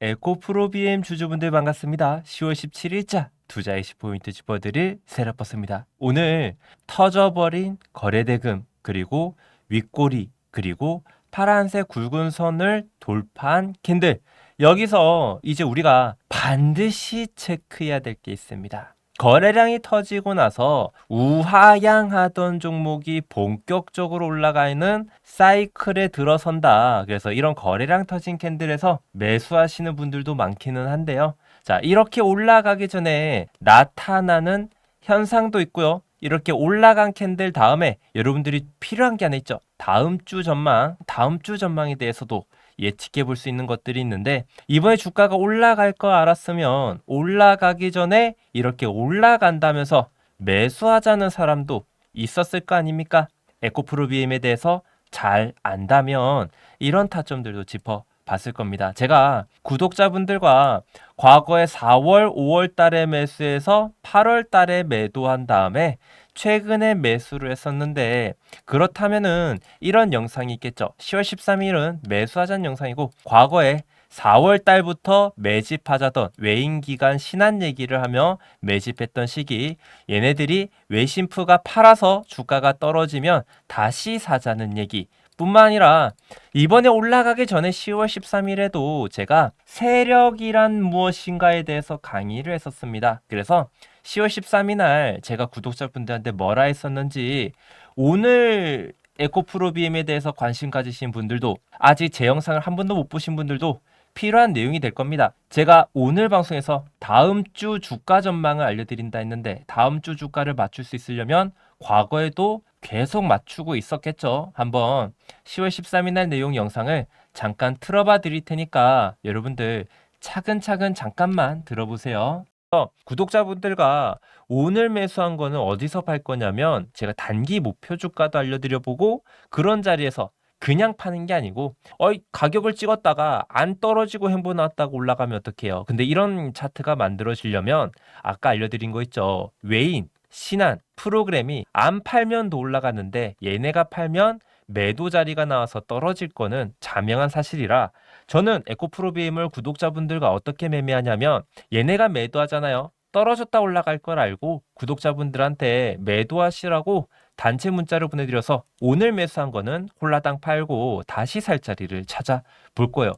에코프로 BM 주주분들 반갑습니다. 10월 17일자 투자 이시 포인트 짚어드릴 세라버스입니다. 오늘 터져버린 거래대금 그리고 윗꼬리 그리고 파란색 굵은 선을 돌파한 캔들 여기서 이제 우리가 반드시 체크해야 될 게 있습니다. 거래량이 터지고 나서 우하향하던 종목이 본격적으로 올라가는 사이클에 들어선다. 그래서 이런 거래량 터진 캔들에서 매수하시는 분들도 많기는 한데요. 자, 이렇게 올라가기 전에 나타나는 현상도 있고요. 이렇게 올라간 캔들 다음에 여러분들이 필요한 게 하나 있죠. 다음 주 전망, 다음 주 전망에 대해서도 예측해 볼 수 있는 것들이 있는데 이번에 주가가 올라갈 거 알았으면 올라가기 전에 이렇게 올라간다면서 매수하자는 사람도 있었을 거 아닙니까? 에코프로비엠에 대해서 잘 안다면 이런 타점들도 짚어 봤을 겁니다. 제가 구독자분들과 과거에 4월, 5월 달에 매수해서 8월 달에 매도한 다음에 최근에 매수를 했었는데 그렇다면은 이런 영상이 있겠죠. 10월 13일은 매수하자는 영상이고 과거에 4월 달부터 매집하자던 외인 기간 신한 얘기를 하며 매집했던 시기 얘네들이 외신프가 팔아서 주가가 떨어지면 다시 사자는 얘기 뿐만 아니라 이번에 올라가기 전에 10월 13일에도 제가 세력이란 무엇인가에 대해서 강의를 했었습니다. 그래서 10월 13일 날 제가 구독자분들한테 뭐라 했었는지 오늘 에코프로비엠에 대해서 관심 가지신 분들도 아직 제 영상을 한 번도 못 보신 분들도 필요한 내용이 될 겁니다. 제가 오늘 방송에서 다음 주 주가 전망을 알려드린다 했는데 다음 주 주가를 맞출 수 있으려면 과거에도 계속 맞추고 있었겠죠. 한번 10월 13일 날 내용 영상을 잠깐 틀어봐 드릴 테니까 여러분들 차근차근 잠깐만 들어보세요. 어, 구독자분들과 오늘 매수한 거는 어디서 팔 거냐면 제가 단기 목표 주가도 알려드려 보고 그런 자리에서 그냥 파는 게 아니고 어이 가격을 찍었다가 안 떨어지고 행보 나왔다고 올라가면 어떡해요? 근데 이런 차트가 만들어지려면 아까 알려드린 거 있죠? 외인 신한 프로그램이 안 팔면 더 올라가는데 얘네가 팔면 매도 자리가 나와서 떨어질 거는 자명한 사실이라 저는 에코프로비엠을 구독자분들과 어떻게 매매하냐면 얘네가 매도하잖아요. 떨어졌다 올라갈 걸 알고 구독자분들한테 매도하시라고 단체 문자를 보내드려서 오늘 매수한 거는 홀라당 팔고 다시 살 자리를 찾아 볼 거예요.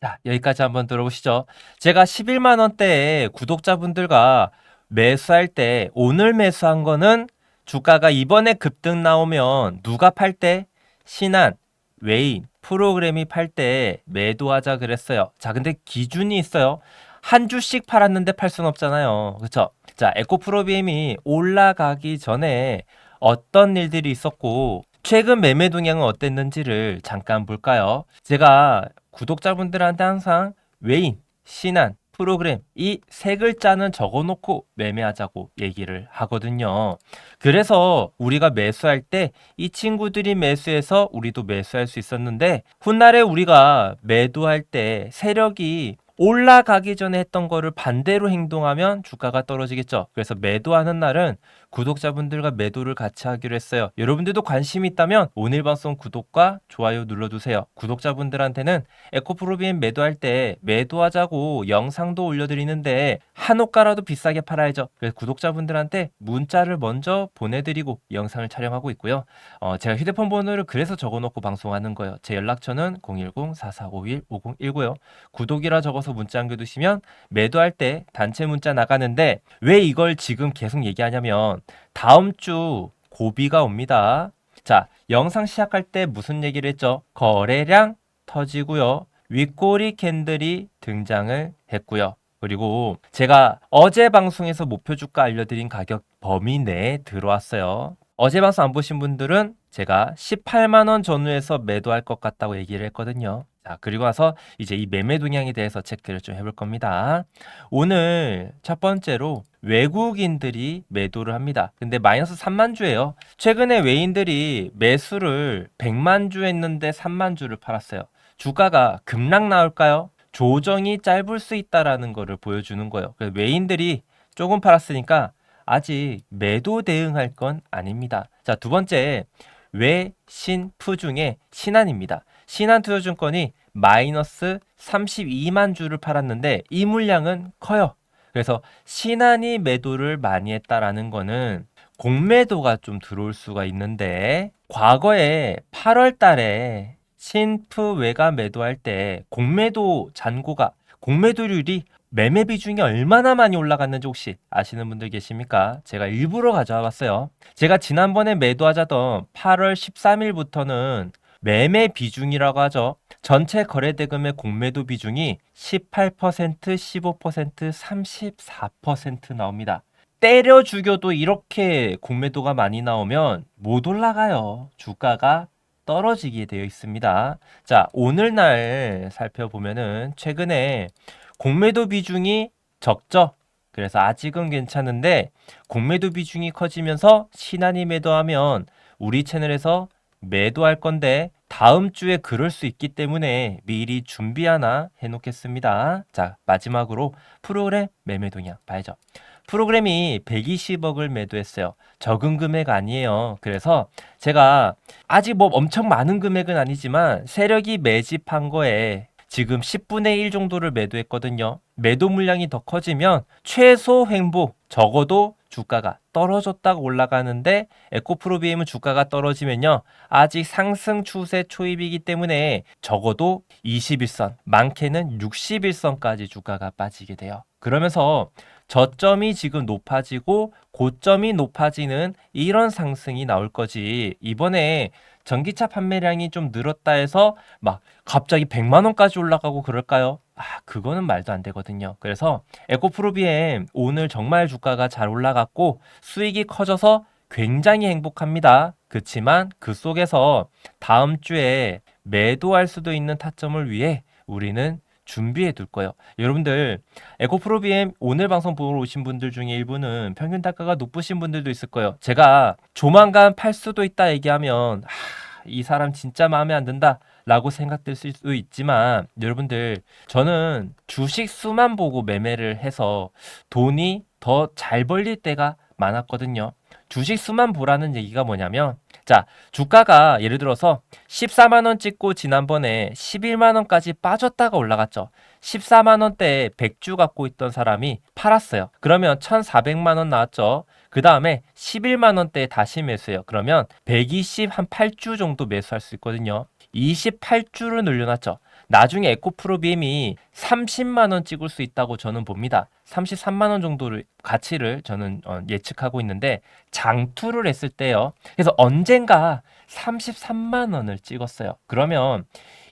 자, 여기까지 한번 들어보시죠. 제가 11만 원대에 구독자분들과 매수할 때 오늘 매수한 거는 주가가 이번에 급등 나오면 누가 팔 때? 신한, 외인, 프로그램이 팔 때 매도하자 그랬어요. 자, 근데 기준이 있어요. 한 주씩 팔았는데 팔 수는 없잖아요. 그렇죠? 자, 에코프로비엠이 올라가기 전에 어떤 일들이 있었고 최근 매매 동향은 어땠는지를 잠깐 볼까요? 제가 구독자분들한테 항상 외인, 신한, 프로그램 이 세 글자는 적어놓고 매매하자고 얘기를 하거든요. 그래서 우리가 매수할 때 이 친구들이 매수해서 우리도 매수할 수 있었는데 훗날에 우리가 매도할 때 세력이 올라가기 전에 했던 거를 반대로 행동하면 주가가 떨어지겠죠. 그래서 매도하는 날은 구독자분들과 매도를 같이 하기로 했어요. 여러분들도 관심이 있다면 오늘 방송 구독과 좋아요 눌러주세요. 구독자분들한테는 에코프로비엠 매도할 때 매도하자고 영상도 올려드리는데 한옥가라도 비싸게 팔아야죠. 그래서 구독자분들한테 문자를 먼저 보내드리고 영상을 촬영하고 있고요. 어, 제가 휴대폰 번호를 그래서 적어놓고 방송하는 거예요. 제 연락처는 010-4451-5019요. 구독이라 적어서 문자 남겨두시면 매도할 때 단체 문자 나가는데 왜 이걸 지금 계속 얘기하냐면 다음 주 고비가 옵니다. 자, 영상 시작할 때 무슨 얘기를 했죠? 거래량 터지고요. 윗꼬리 캔들이 등장을 했고요. 그리고 제가 어제 방송에서 목표 주가 알려드린 가격 범위 내에 들어왔어요. 어제 방송 안 보신 분들은 제가 18만 원 전후에서 매도할 것 같다고 얘기를 했거든요. 자, 그리고 와서 이제 이 매매 동향에 대해서 체크를 좀 해볼 겁니다. 오늘 첫 번째로 외국인들이 매도를 합니다. 근데 마이너스 3만 주예요. 최근에 외인들이 매수를 100만 주 했는데 3만 주를 팔았어요. 주가가 급락 나올까요? 조정이 짧을 수 있다라는 거를 보여주는 거예요. 그래서 외인들이 조금 팔았으니까 아직 매도 대응할 건 아닙니다. 자, 두 번째 외신프 중에 신한입니다. 신한투자증권이 마이너스 32만 주를 팔았는데 이 물량은 커요. 그래서 신한이 매도를 많이 했다라는 거는 공매도가 좀 들어올 수가 있는데 과거에 8월 달에 신프 외가 매도할 때 공매도 잔고가 공매도율이 매매 비중이 얼마나 많이 올라갔는지 혹시 아시는 분들 계십니까? 제가 일부러 가져와 봤어요. 제가 지난번에 매도하자던 8월 13일부터는 매매 비중이라고 하죠. 전체 거래대금의 공매도 비중이 18%, 15%, 34% 나옵니다. 때려 죽여도 이렇게 공매도가 많이 나오면 못 올라가요. 주가가 떨어지게 되어 있습니다. 자, 오늘날 살펴보면은 최근에 공매도 비중이 적죠. 그래서 아직은 괜찮은데 공매도 비중이 커지면서 신한이 매도하면 우리 채널에서 매도할 건데 다음 주에 그럴 수 있기 때문에 미리 준비 하나 해놓겠습니다. 자, 마지막으로 프로그램 매매 동향 봐야죠. 프로그램이 120억을 매도했어요. 적은 금액 아니에요. 그래서 제가 아직 뭐 엄청 많은 금액은 아니지만 세력이 매집한 거에 지금 10분의 1 정도를 매도했거든요. 매도 물량이 더 커지면 최소 횡보 적어도 주가가 떨어졌다가 올라가는데 에코프로비엠은 주가가 떨어지면요. 아직 상승 추세 초입이기 때문에 적어도 21선, 많게는 61선까지 주가가 빠지게 돼요. 그러면서 저점이 지금 높아지고 고점이 높아지는 이런 상승이 나올 거지. 이번에 전기차 판매량이 좀 늘었다 해서 막 갑자기 100만 원까지 올라가고 그럴까요? 아, 그거는 말도 안 되거든요. 그래서 에코프로비엠 오늘 정말 주가가 잘 올라갔고 수익이 커져서 굉장히 행복합니다. 그렇지만 그 속에서 다음 주에 매도할 수도 있는 타점을 위해 우리는 준비해 둘 거예요. 여러분들 에코프로비엠 오늘 방송 보러 오신 분들 중에 일부는 평균 단가가 높으신 분들도 있을 거예요. 제가 조만간 팔 수도 있다 얘기하면 하, 이 사람 진짜 마음에 안 든다. 라고 생각될 수도 있지만 여러분들 저는 주식 수만 보고 매매를 해서 돈이 더 잘 벌릴 때가 많았거든요. 주식 수만 보라는 얘기가 뭐냐면 자, 주가가 예를 들어서 14만 원 찍고 지난번에 11만 원까지 빠졌다가 올라갔죠. 14만 원대에 100주 갖고 있던 사람이 팔았어요. 그러면 1,400만 원 나왔죠. 그 다음에 11만 원대에 다시 매수해요. 그러면 120 한 8주 정도 매수할 수 있거든요. 28주를 늘려놨죠. 나중에 에코프로비엠이 30만 원 찍을 수 있다고 저는 봅니다. 33만 원 정도를 가치를 저는 어, 예측하고 있는데 장투를 했을 때요. 그래서 언젠가 33만 원을 찍었어요. 그러면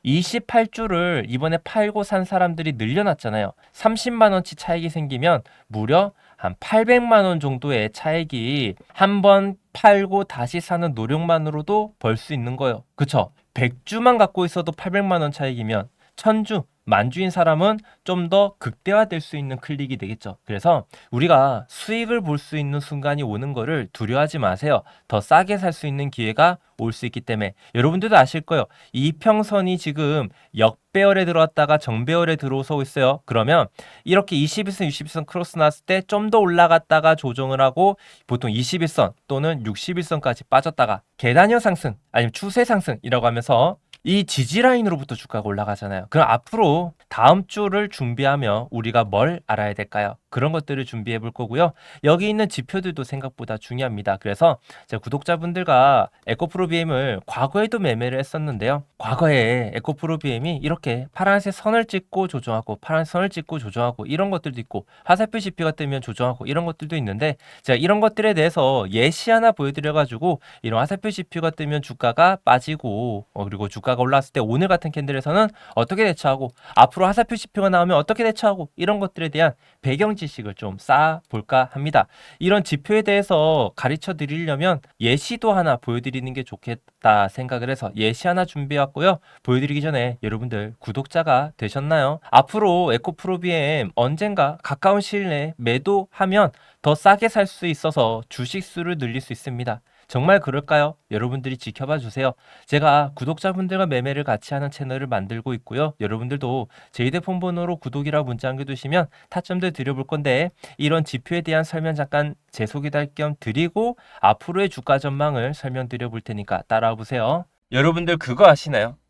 28주를 이번에 팔고 산 사람들이 늘려놨잖아요. 30만 원치 차익이 생기면 무려 한 800만 원 정도의 차익이 한 번 팔고 다시 사는 노력만으로도 벌 수 있는 거예요. 그쵸? 100주만 갖고 있어도 800만 원 차익이면 1000주, 만주인 사람은 좀 더 극대화될 수 있는 클릭이 되겠죠. 그래서 우리가 수익을 볼 수 있는 순간이 오는 거를 두려워하지 마세요. 더 싸게 살 수 있는 기회가 올 수 있기 때문에 여러분들도 아실 거예요. 이평선이 지금 역배열에 들어왔다가 정배열에 들어오고 있어요. 그러면 이렇게 21선, 60선 크로스 나왔을 때 좀 더 올라갔다가 조정을 하고 보통 21선 또는 61선까지 빠졌다가 계단형 상승 아니면 추세 상승이라고 하면서 이 지지 라인으로부터 주가가 올라가잖아요. 그럼 앞으로 다음 주를 준비하며 우리가 뭘 알아야 될까요? 그런 것들을 준비해 볼 거고요. 여기 있는 지표들도 생각보다 중요합니다. 그래서 제 구독자분들과 에코프로비엠을 과거에도 매매를 했었는데요. 과거에 에코프로비엠이 이렇게 파란색 선을 찍고 조정하고 파란색 선을 찍고 조정하고 이런 것들도 있고 화살표 지표가 뜨면 조정하고 이런 것들도 있는데 제가 이런 것들에 대해서 예시 하나 보여드려 가지고 이런 화살표 지표가 뜨면 주가가 빠지고 어, 그리고 주가 가 올랐을 때 오늘 같은 캔들에서는 어떻게 대처하고 앞으로 화살표 지표가 나오면 어떻게 대처하고 이런 것들에 대한 배경 지식을 좀 쌓아 볼까 합니다. 이런 지표에 대해서 가르쳐 드리려면 예시도 하나 보여드리는 게 좋겠다 생각을 해서 예시 하나 준비해 왔고요. 보여드리기 전에 여러분들 구독자가 되셨나요? 앞으로 에코프로비엠 언젠가 가까운 시일 내에 매도하면 더 싸게 살 수 있어서 주식 수를 늘릴 수 있습니다. 정말 그럴까요? 여러분들이 지켜봐 주세요. 제가 구독자분들과 매매를 같이 하는 채널을 만들고 있고요. 여러분들도 제 휴대폰 번호로 구독이라 문자 남겨두시면 타점들 드려볼 건데 이런 지표에 대한 설명 잠깐 제 소개도 할 겸 드리고 앞으로의 주가 전망을 설명드려 볼 테니까 따라와 보세요. 여러분들 그거 아시나요?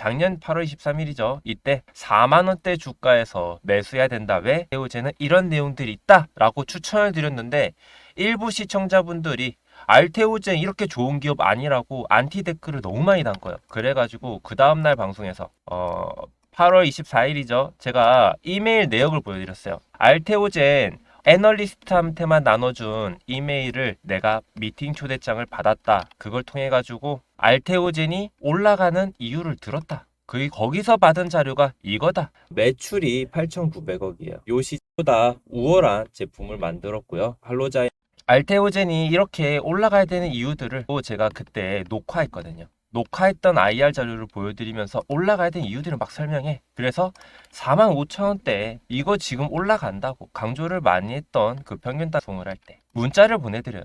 작년 8월 23일이죠. 이때 4만 원대 주가에서 매수해야 된다. 왜? 알테오젠은 이런 내용들이 있다라고 추천을 드렸는데 일부 시청자분들이 알테오젠 이렇게 좋은 기업 아니라고 안티 댓글을 너무 많이 단 거예요. 그래가지고 그 다음날 방송에서 어 8월 24일이죠. 제가 이메일 내역을 보여드렸어요. 알테오젠 애널리스트한테만 나눠준 이메일을 내가 미팅 초대장을 받았다. 그걸 통해 가지고 알테오젠이 올라가는 이유를 들었다. 그 거기서 받은 자료가 이거다. 매출이 8,900억이에요. 요 시보다 우월한 제품을 만들었고요. 할로자인 알테오젠이 이렇게 올라가야 되는 이유들을 또 제가 그때 녹화했거든요. 녹화했던 IR 자료를 보여드리면서 올라가야 되는 이유들을 막 설명해. 그래서 4만 5천 원대 이거 지금 올라간다고 강조를 많이 했던 그 평균 단송을 할 때 문자를 보내드려요.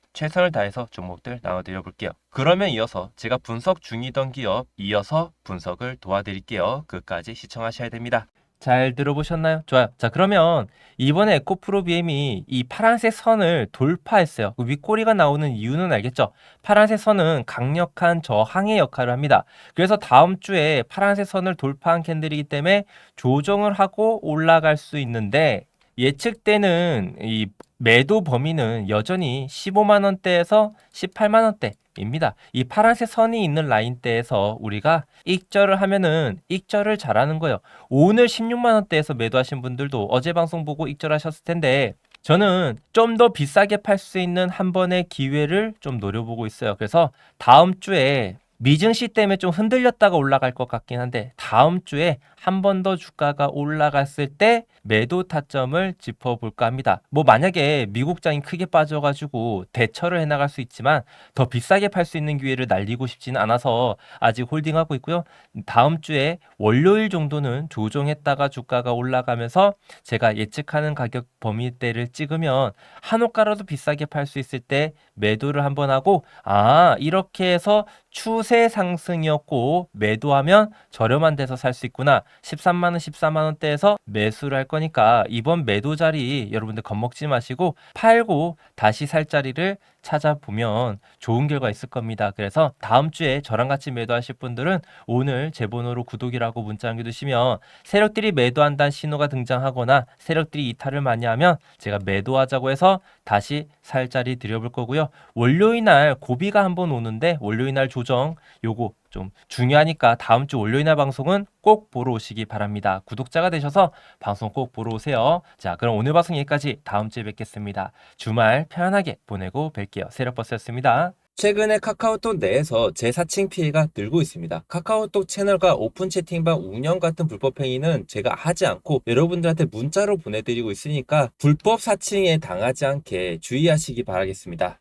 최선을 다해서 종목들 나눠드려 볼게요. 그러면 이어서 제가 분석 중이던 기업 이어서 분석을 도와드릴게요. 끝까지 시청하셔야 됩니다. 잘 들어보셨나요? 좋아요. 자, 그러면 이번에 에코프로 BM이 이 파란색 선을 돌파했어요. 그 윗꼬리가 나오는 이유는 알겠죠? 파란색 선은 강력한 저항의 역할을 합니다. 그래서 다음 주에 파란색 선을 돌파한 캔들이기 때문에 조정을 하고 올라갈 수 있는데 예측되는 이 매도 범위는 여전히 15만 원대에서 18만 원대입니다. 이 파란색 선이 있는 라인대에서 우리가 익절을 하면은 익절을 잘하는 거예요. 오늘 16만 원대에서 매도하신 분들도 어제 방송 보고 익절하셨을 텐데 저는 좀 더 비싸게 팔 수 있는 한 번의 기회를 좀 노려보고 있어요. 그래서 다음 주에 미증시 때문에 좀 흔들렸다가 올라갈 것 같긴 한데 다음 주에 한 번 더 주가가 올라갔을 때 매도 타점을 짚어볼까 합니다. 뭐 만약에 미국장이 크게 빠져가지고 대처를 해나갈 수 있지만 더 비싸게 팔 수 있는 기회를 날리고 싶지는 않아서 아직 홀딩하고 있고요. 다음 주에 월요일 정도는 조정했다가 주가가 올라가면서 제가 예측하는 가격 범위대를 찍으면 한호가라도 비싸게 팔 수 있을 때 매도를 한번 하고 아 이렇게 해서 추세 상승이었고 매도하면 저렴한 데서 살 수 있구나 13만 원 14만 원대에서 매수를 할 거니까 이번 매도 자리 여러분들 겁먹지 마시고 팔고 다시 살 자리를 찾아보면 좋은 결과 있을 겁니다. 그래서 다음 주에 저랑 같이 매도하실 분들은 오늘 제 번호로 구독이라고 문자 남겨두시면 세력들이 매도한다는 신호가 등장하거나 세력들이 이탈을 많이 하면 제가 매도하자고 해서 다시 살 자리 드려볼 거고요. 월요일 날 고비가 한번 오는데 월요일 날 조정 요거 좀 중요하니까 다음 주 월요일 날 방송은 꼭 보러 오시기 바랍니다. 구독자가 되셔서 방송 꼭 보러 오세요. 자, 그럼 오늘 방송 여기까지 다음 주에 뵙겠습니다. 주말 편안하게 보내고 뵐게요. 세력버스였습니다. 최근에 카카오톡 내에서 재사칭 피해가 늘고 있습니다. 카카오톡 채널과 오픈 채팅방 운영 같은 불법 행위는 제가 하지 않고 여러분들한테 문자로 보내드리고 있으니까 불법 사칭에 당하지 않게 주의하시기 바라겠습니다.